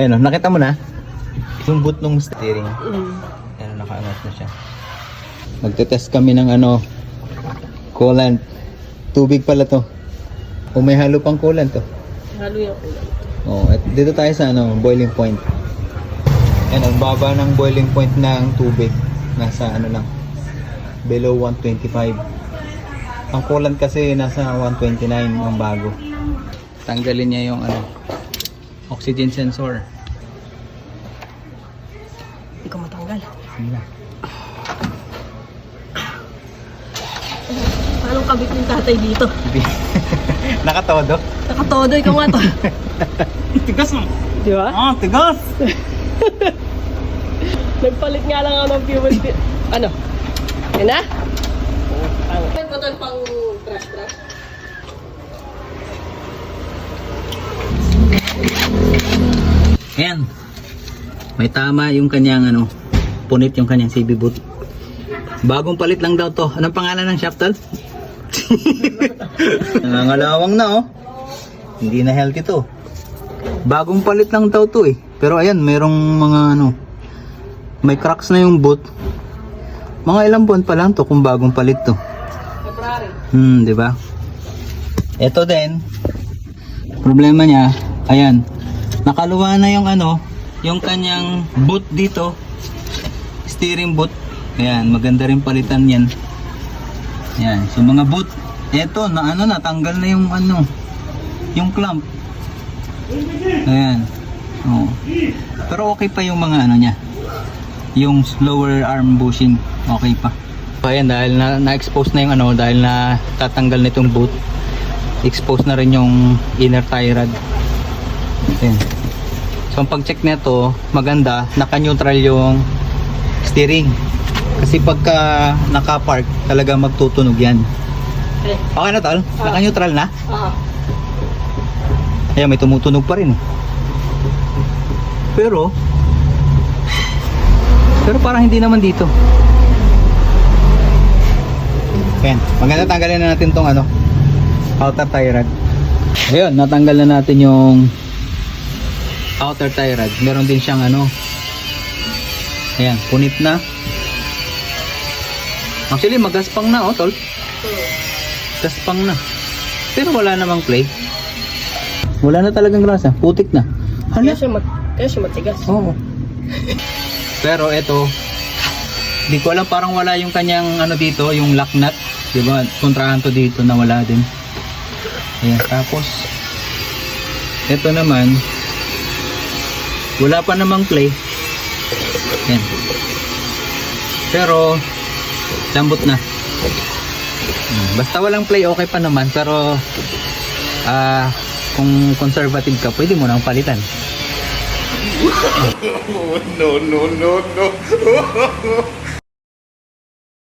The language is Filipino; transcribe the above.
Ayun, oh, nakita mo na? Yung boot nung steering. Mm. Ayan, nakaangat na siya. Magte-test kami ng ano, coolant. Tubig pala to. O may halo pang coolant to. Halo yung ulan. Oh, at dito tayo sa ano, boiling point. Ayan, ang baba ng boiling point ng tubig. Nasa ano lang, below 125. Ang coolant kasi nasa 129 ang bago. Tanggalin niya yung ano, oxygen sensor. Hindi ko matanggal. Na. Anong kabit ng tatay dito? Nakatodo. Nakatodo, ikaw nga to. Tigas mo. Di ba? Ah, tigas. Nagpalit nga lang ako ng fuel. Ano? Yan na? Ang bottle pang trash Ayan. May tama yung kanyang ano, punit yung kanyang CB boot. Bagong palit lang daw to. Anong pangalan ng shaftal? Nangangalawang na oh. Hindi na healthy to. Bagong palit lang daw to eh. Pero ayan, merong mga ano, may cracks na yung boot. Mga ilang buwan pa lang to kung bagong palit to. Hmm, di ba? Ito din. Problema niya, ayan. Nakaluwa na yung ano, yung kanyang boot dito. Steering boot. Ayan, maganda rin palitan yan. Ayan, so mga boot. Ito, na ano na, tanggal na yung ano, yung clamp. Ayan. Oh. Pero okay pa yung mga ano niya. Yung lower arm bushing, okay pa. Ayan, dahil na, na-expose na yung ano, dahil na tatanggal na itong boot, expose na rin yung inner tie rod. Ayan. So, ang pag-check nito, maganda, naka-neutral yung steering. Kasi pagka naka-park, talaga magtutunog yan. Eh. Okay na tol? Naka-neutral na? Ah. Ayan, may tumutunog pa rin. Pero, pero parang hindi naman dito. Ayan, maganda tanggalin na natin tong ano, outer tie rod. Ayun, natanggal na natin yung outer tie rod. Meron din siyang ano, ayan, punit na. Actually, magaspang na oh, tol. Gaspang na. Pero wala namang play. Wala na talagang grasa. Putik na. Kaya Hala? siya, mat kaya siya matigas. Oo. Pero ito, di ko alam parang wala yung kanyang ano dito, yung lock nut. Di ba? Kontrahan to dito na wala din. Ayan. Tapos, ito naman, wala pa namang play. Ayan. Pero, lambot na. Hmm, Basta walang play, okay pa naman. Pero, ah, kung conservative ka, pwede mo nang palitan. no, no, no, no.